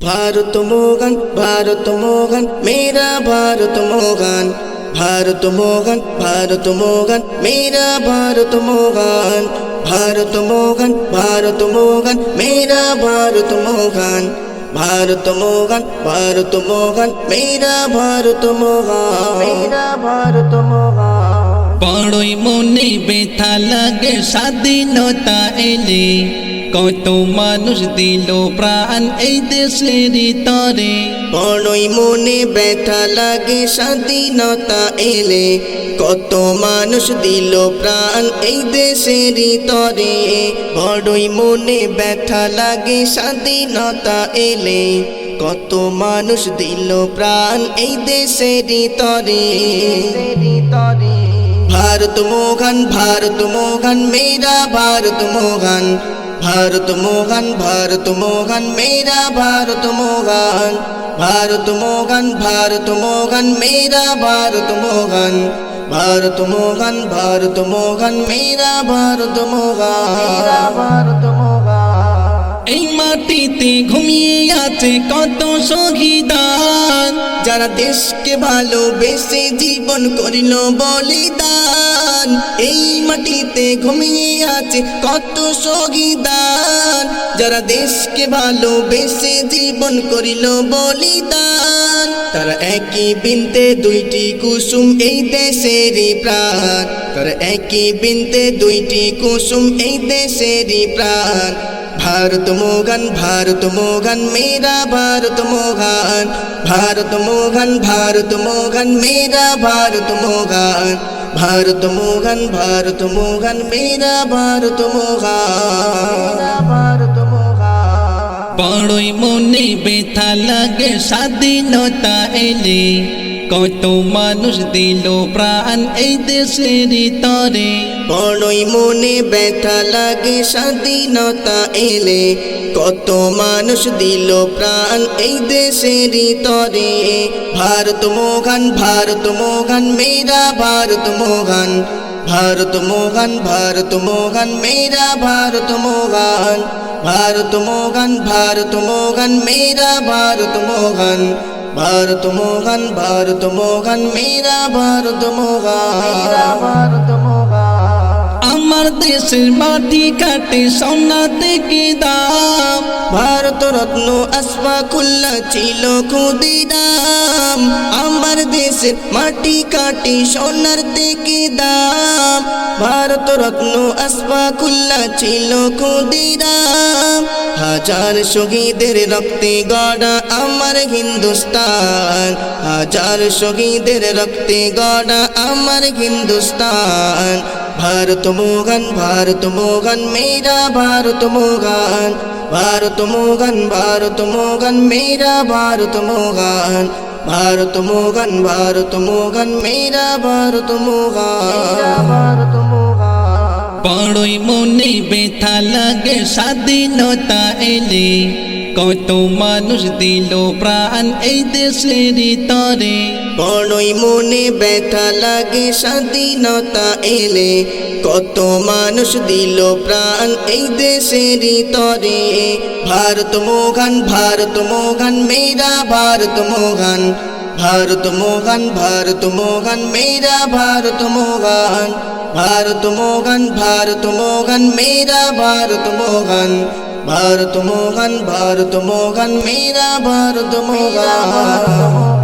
ভারত মোহন ভারত মোহন, মেরা ভারত মোহন। ভারত মোহন ভারত মোহন, মেরা ভারত মোহন। ভারত মোহন ভারত মোহন, মেরা ভারত মোহন। ভারত মোহন ভারত মোহন, মেরা ভারত মোহন। মেরা ভারত মোহন। বড়ই মনে ব্যথা লাগে, স্বাধীনতা এলে কত মানুষ দিল প্রাণ এই দেশের তরে বড়ই মনে ব্যথা লাগে, স্বাধীনতা এলে। কত মানুষ দিল প্রাণ এই দেশের তরে বড়ই মনে ব্যথা লাগে, স্বাধীনতা এলে। কত মানুষ দিল প্রাণ এই দেশের তরে ভারত মোহন ভারত মোহন, মেরা ভারত মোহন। ভারত মোহন ভারত মোহন মেরা ভারত মোহন। ভারত মোহন ভারত মোহন মেরা ভারত মোহন। ভারত মোহন ভারত মোহন মেরা ভারত মোহন। ভারত মোহন। এই মাটিতে ঘুমিয়ে আছে কত শহীদান যারা দেশকে ভালোবেসে জীবন করিল বলিদান। এই মাটিতে ঘুমিয়ে আছে কত শহীদান যারা দেশকে ভালোবেসে জীবন করিল বলিদান, তারা একই বিনতে দুইটি কুসুম এই দেশেরই প্রাণ। তারা একই বিনতে দুইটি কুসুম এই দেশেরই প্রাণ। ভারত মোহন ভারত মোহন, মেরা ভারত মোহন ভারত মোহন ভারত মোহন, মেরা ভারত মোহন ভারত মোহন ভারত মোহন, মেরা ভারত মোহন। বড়ই মনে ব্যথা লাগে, স্বাধীনতা এলে কত মানুষ দিল প্রাণ এই দেশের তরে। বড়ই মনে ব্যথা লাগে, স্বাধীনতা এলে। কত মানুষ দিল প্রাণ এই দেশের তরে। ভারত মোহন ভারত মোহন মেরা ভারত মোহন। ভারত মোহন ভারত মোহন মেরা ভারত মোহন। ভারত মোহন ভারত মোহন মেরা ভারত মোহন। ভারত মোহন ভারত মোহন মীরা ভারত মোহন। ভারত মোহন। আমার দেশের মাটি কাটে, সোনা থেকে দাম। ভারত রত্ন আসফাকুল্লা ছিল খুদিরাম আমার দেশের মাটি কাটি, সোনার থেকে দাম। ভারত রত্ন আসফাকুল্লা ছিল খুদিরাম হাজার শহীদের রক্তে গড়া আমার হিন্দুস্তান। হাজার শহীদের রক্তে গড়া আমার হিন্দুস্তান। ভারত মোহন ভারত মোহন মেরা ভারত মোহন ভারত মোহন ভারত মোহন মেরা ভারত মোহন ভারত মোহন ভারত মোহন মেরা ভারত মোহন বড়ই মনে ব্যথা লাগে, স্বাধীনতা এলে কত মানুষ দিল প্রাণ এই দেশের তরে। বড়ই মনে ব্যথা লাগে, স্বাধীনতা এলে কত মানুষ দিল প্রাণ এই দেশের তরে। ভারত মোহন ভারত মোহন মেরা ভারত মোহন ভারত মোহন ভারত মোহন মেরা ভারত মোহন ভারত মোহন ভারত মোহন মেরা ভারত মোহন। भारत मोहन भारत मोहन मेरा भारत मोहन